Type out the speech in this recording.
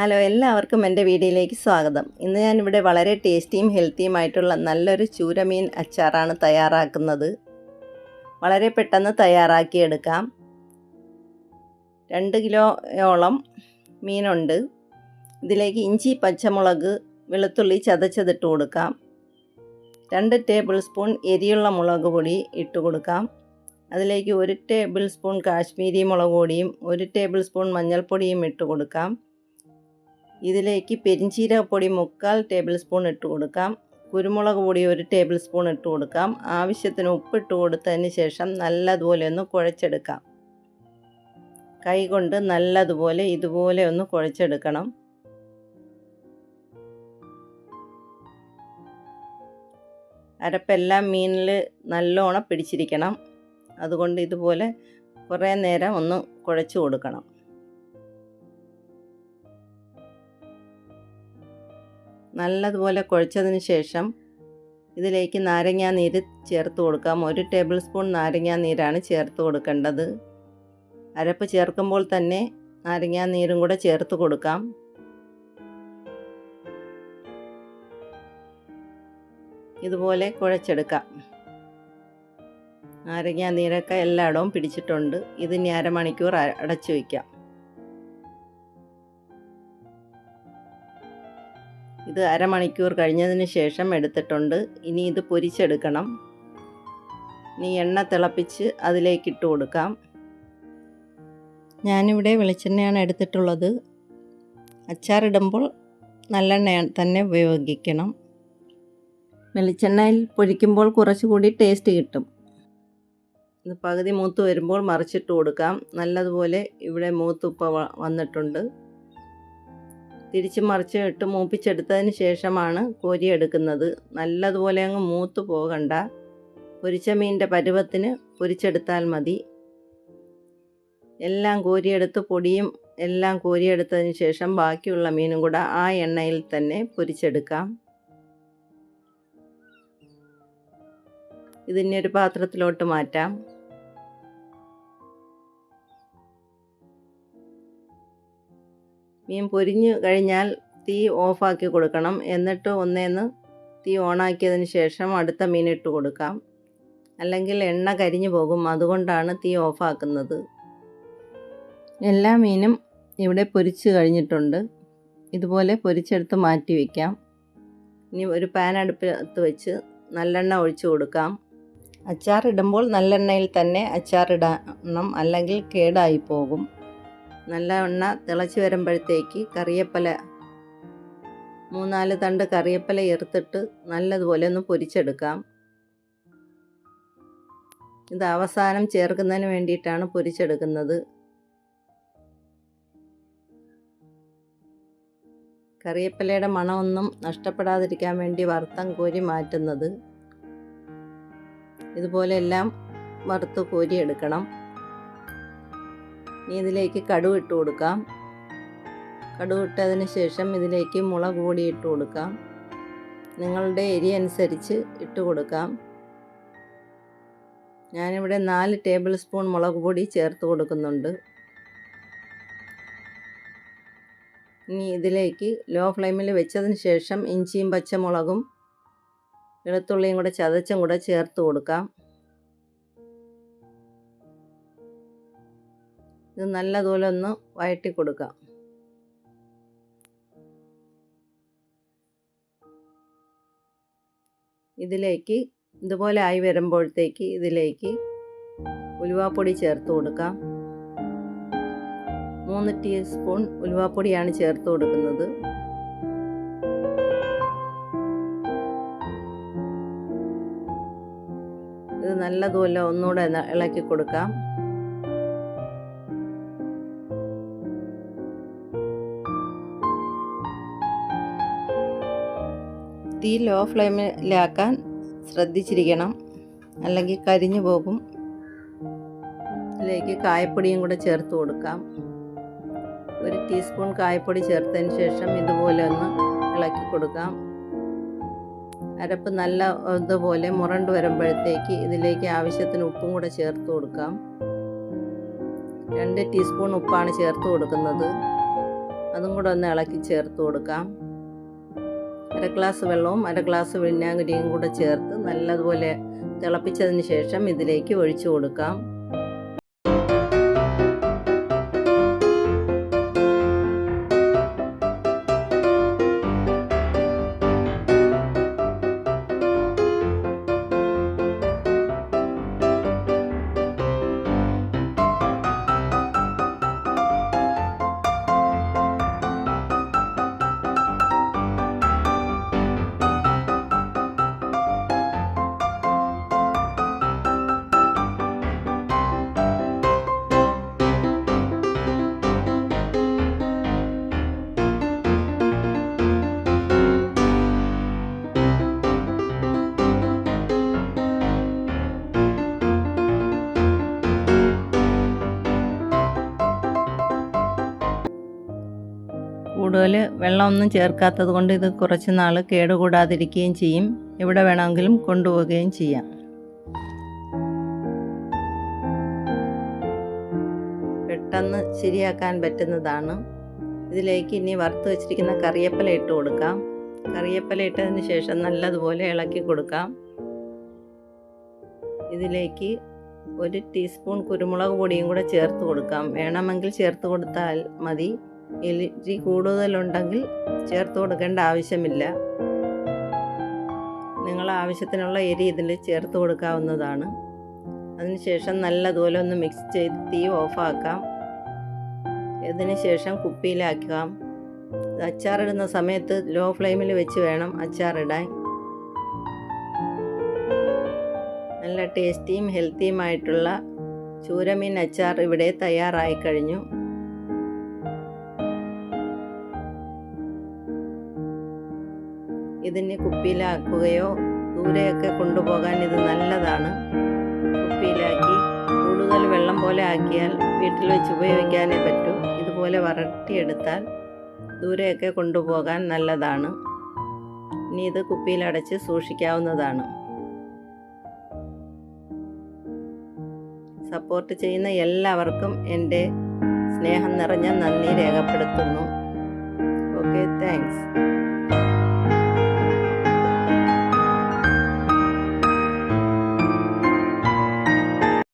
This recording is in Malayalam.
ഹലോ എല്ലാവർക്കും എന്റെ വീഡിയോയിലേക്ക് സ്വാഗതം. ഇന്ന് ഞാനിവിടെ വളരെ ടേസ്റ്റിയും ഹെൽത്തിയുമായിട്ടുള്ള നല്ലൊരു ചൂരമീൻ അച്ചാറാണ് തയ്യാറാക്കുന്നത്. വളരെ പെട്ടെന്ന് തയ്യാറാക്കിയെടുക്കാം. രണ്ട് കിലോയോളം മീനുണ്ട്. ഇതിലേക്ക് ഇഞ്ചി പച്ചമുളക് വെളുത്തുള്ളി ചതച്ചതിട്ട് കൊടുക്കാം. രണ്ട് ടേബിൾ സ്പൂൺ എരിയുള്ള മുളക് പൊടി ഇട്ട് കൊടുക്കാം. അതിലേക്ക് ഒരു ടേബിൾ സ്പൂൺ കാശ്മീരി മുളക് പൊടിയും ഒരു ടേബിൾ സ്പൂൺ മഞ്ഞൾപ്പൊടിയും ഇട്ട് കൊടുക്കാം. ഇതിലേക്ക് പെരിഞ്ചീരകപ്പൊടി മുക്കാൽ ടേബിൾ സ്പൂൺ ഇട്ട് കൊടുക്കാം. കുരുമുളക് പൊടി ഒരു ടേബിൾ സ്പൂൺ ഇട്ട് കൊടുക്കാം. ആവശ്യത്തിന് ഉപ്പിട്ട് കൊടുത്തതിന് ശേഷം നല്ലതുപോലെ ഒന്ന് കുഴച്ചെടുക്കാം. കൈ കൊണ്ട് നല്ലതുപോലെ ഇതുപോലെ ഒന്ന് കുഴച്ചെടുക്കണം. അരപ്പെല്ലാം മീനിൽ നല്ലോണം പിടിച്ചിരിക്കണം. അതുകൊണ്ട് ഇതുപോലെ കുറേ നേരം ഒന്ന് കുഴച്ചു കൊടുക്കണം. നല്ലതുപോലെ കുഴച്ചതിന് ശേഷം ഇതിലേക്ക് നാരങ്ങാ നീര് ചേർത്ത് കൊടുക്കാം. ഒരു ടേബിൾ സ്പൂൺ നാരങ്ങാ നീരാണ് ചേർത്ത് കൊടുക്കേണ്ടത്. അരപ്പ് ചേർക്കുമ്പോൾ തന്നെ നാരങ്ങാ നീരും കൂടെ ചേർത്ത് കൊടുക്കാം. ഇതുപോലെ കുഴച്ചെടുക്കാം. നാരങ്ങാ നീരൊക്കെ എല്ലായിടവും പിടിച്ചിട്ടുണ്ട്. ഇതിനി അരമണിക്കൂർ അടച്ചു വയ്ക്കാം. ഇത് അരമണിക്കൂർ കഴിഞ്ഞതിന് ശേഷം എടുത്തിട്ടുണ്ട്. ഇനി ഇത് പൊരിച്ചെടുക്കണം. ഇനി എണ്ണ തിളപ്പിച്ച് അതിലേക്ക് ഇട്ട് കൊടുക്കാം. ഞാനിവിടെ വെളിച്ചെണ്ണയാണ് എടുത്തിട്ടുള്ളത്. അച്ചാറിടുമ്പോൾ നല്ലെണ്ണ തന്നെ ഉപയോഗിക്കണം. വെളിച്ചെണ്ണയിൽ പൊരിക്കുമ്പോൾ കുറച്ചുകൂടി ടേസ്റ്റ് കിട്ടും. ഇത് പകുതി മൂത്ത് വരുമ്പോൾ മറിച്ചിട്ട് കൊടുക്കാം. നല്ലതുപോലെ ഇവിടെ മൂത്തുപ്പ വന്നിട്ടുണ്ട്. തിരിച്ച് മറിച്ച് ഇട്ട് മൂപ്പിച്ചെടുത്തതിന് ശേഷമാണ് കോരി എടുക്കുന്നത് നല്ലതുപോലെ അങ്ങ് മൂത്ത് പോകണ്ട. പൊരിച്ച മീനിന്റെ പരുവത്തിന് പൊരിച്ചെടുത്താൽ മതി. എല്ലാം കോരിയെടുത്ത് പൊടിയും എല്ലാം കോരിയെടുത്തതിന് ശേഷം ബാക്കിയുള്ള മീനും കൂടെ ആ എണ്ണയിൽ തന്നെ പൊരിച്ചെടുക്കാം. ഇതിനെ ഒരു പാത്രത്തിലോട്ട് മാറ്റാം. മീൻ പൊരിഞ്ഞു കഴിഞ്ഞാൽ തീ ഓഫാക്കി കൊടുക്കണം. എന്നിട്ട് ഒന്നേന്ന് തീ ഓണാക്കിയതിന് ശേഷം അടുത്ത മീൻ ഇട്ട് കൊടുക്കാം. അല്ലെങ്കിൽ എണ്ണ കരിഞ്ഞു പോകും. അതുകൊണ്ടാണ് തീ ഓഫാക്കുന്നത്. എല്ലാ മീനും ഇവിടെ പൊരിച്ച് കഴിഞ്ഞിട്ടുണ്ട്. ഇതുപോലെ പൊരിച്ചെടുത്ത് മാറ്റി വയ്ക്കാം ഇനി ഒരു പാൻ അടുപ്പത്ത് വെച്ച് നല്ലെണ്ണ ഒഴിച്ചു കൊടുക്കാം. അച്ചാറിടുമ്പോൾ നല്ലെണ്ണയിൽ തന്നെ അച്ചാറിടണം അല്ലെങ്കിൽ കേടായി പോകും. നല്ല എണ്ണ തിളച്ച് വരുമ്പോഴത്തേക്ക് കറിയപ്പല മൂന്നാൽ തണ്ട് കറിയപ്പല എറുത്തിട്ട് നല്ലതുപോലെ ഒന്ന് പൊരിച്ചെടുക്കാം. ഇത് അവസാനം ചേർക്കുന്നതിന് വേണ്ടിയിട്ടാണ് പൊരിച്ചെടുക്കുന്നത്. കറിയപ്പലയുടെ മണമൊന്നും നഷ്ടപ്പെടാതിരിക്കാൻ വേണ്ടി വറുത്തം കോരി മാറ്റുന്നത്. ഇതുപോലെ എല്ലാം വറുത്ത് കോരിയെടുക്കണം. ഇതിലേക്ക് കടുവ് ഇട്ട് കൊടുക്കാം. കടുവ് ഇട്ടതിന് ശേഷം ഇതിലേക്ക് മുളക് പൊടി ഇട്ട് കൊടുക്കാം. നിങ്ങളുടെ എരി അനുസരിച്ച് ഇട്ട് കൊടുക്കാം. ഞാനിവിടെ നാല് ടേബിൾ സ്പൂൺ മുളക് പൊടി ചേർത്ത് കൊടുക്കുന്നുണ്ട്. ഇനി ഇതിലേക്ക് ലോ ഫ്ലെയിമിൽ വെച്ചതിന് ശേഷം ഇഞ്ചിയും പച്ചമുളകും വെളുത്തുള്ളിയും കൂടെ ചതച്ചും കൂടെ ചേർത്ത് കൊടുക്കാം. ഇത് നല്ലതുപോലെ ഒന്ന് വഴറ്റി കൊടുക്കാം. ഇതിലേക്ക് ഇതുപോലെ ആയി വരുമ്പോഴത്തേക്ക് ഇതിലേക്ക് ഉലുവാപ്പൊടി ചേർത്ത് കൊടുക്കാം. മൂന്ന് ടീസ്പൂൺ ഉലുവാപ്പൊടിയാണ് ചേർത്ത് കൊടുക്കുന്നത്. ഇത് നല്ലതുപോലെ ഒന്നുകൂടെ ഇളക്കി കൊടുക്കാം. തീ ലോ ഫ്ലെയിമിലാക്കാൻ ശ്രദ്ധിച്ചിരിക്കണം. അല്ലെങ്കിൽ കരിഞ്ഞു പോകും. അതിലേക്ക് കായപ്പൊടിയും കൂടെ ചേർത്ത് കൊടുക്കാം. ഒരു ടീസ്പൂൺ കായപ്പൊടി ചേർത്തതിന് ശേഷം ഇതുപോലെ ഒന്ന് ഇളക്കി കൊടുക്കാം. അരപ്പ് നല്ല ഇതുപോലെ മുറണ്ട് വരുമ്പോഴത്തേക്ക് ഇതിലേക്ക് ആവശ്യത്തിന് ഉപ്പും കൂടെ ചേർത്ത് കൊടുക്കാം. രണ്ട് ടീസ്പൂൺ ഉപ്പാണ് ചേർത്ത് കൊടുക്കുന്നത്. അതും കൂടെ ഒന്ന് ഇളക്കി ചേർത്ത് കൊടുക്കാം. അര ഗ്ലാസ് വെള്ളവും അര ഗ്ലാസ് വിനാഗിരിയും കൂടെ ചേർത്ത് നല്ലതുപോലെ തിളപ്പിച്ചതിന് ശേഷം ഇതിലേക്ക് ഒഴിച്ചു കൊടുക്കാം. കൂടുതൽ വെള്ളമൊന്നും ചേർക്കാത്തത് കൊണ്ട് ഇത് കുറച്ച് നാൾ കേടുകൂടാതിരിക്കുകയും ചെയ്യും. എവിടെ വേണമെങ്കിലും കൊണ്ടുപോവുകയും ചെയ്യാം. പെട്ടെന്ന് ശരിയാക്കാൻ പറ്റുന്നതാണ്. ഇതിലേക്ക് ഇനി വറുത്ത് വെച്ചിരിക്കുന്ന കറിയപ്പല ഇട്ട് കൊടുക്കാം. കറിയപ്പല ഇട്ടതിന് ശേഷം നല്ലതുപോലെ ഇളക്കി കൊടുക്കാം. ഇതിലേക്ക് ഒരു ടീസ്പൂൺ കുരുമുളക് പൊടിയും കൂടെ ചേർത്ത് കൊടുക്കാം. വേണമെങ്കിൽ ചേർത്ത് കൊടുത്താൽ മതി. എരിചി കൂടുതലുണ്ടെങ്കിൽ ചേർത്ത് കൊടുക്കേണ്ട ആവശ്യമില്ല. നിങ്ങൾ ആവശ്യത്തിനുള്ള എരി ഇതിൽ ചേർത്ത് കൊടുക്കാവുന്നതാണ്. അതിനുശേഷം നല്ലതുപോലെ ഒന്ന് മിക്സ് ചെയ്ത് തീ ഓഫാക്കാം ഇതിന് ശേഷം കുപ്പിയിലാക്കാം. അച്ചാറിടുന്ന സമയത്ത് ലോ ഫ്ലെയിമിൽ വെച്ച് വേണം അച്ചാറിടാൻ നല്ല ടേസ്റ്റിയും ഹെൽത്തിയുമായിട്ടുള്ള ചൂരമീൻ അച്ചാർ ഇവിടെ തയ്യാറായി കഴിഞ്ഞു. ഇതിന് കുപ്പിയിലാക്കുകയോ ദൂരെയൊക്കെ കൊണ്ടുപോകാൻ ഇത് നല്ലതാണ്. കുപ്പിയിലാക്കി കൂടുതൽ വെള്ളം പോലെ ആക്കിയാൽ വീട്ടിൽ വെച്ച് ഉപയോഗിക്കാനേ പറ്റൂ. ഇതുപോലെ വരട്ടിയെടുത്താൽ ദൂരെയൊക്കെ കൊണ്ടുപോകാൻ നല്ലതാണ്. ഇനി ഇത് കുപ്പിയിലടച്ച് സൂക്ഷിക്കാവുന്നതാണ്. സപ്പോർട്ട് ചെയ്യുന്ന എല്ലാവർക്കും എന്റെ സ്നേഹം നിറഞ്ഞ നന്ദി രേഖപ്പെടുത്തുന്നു. Okay thanks.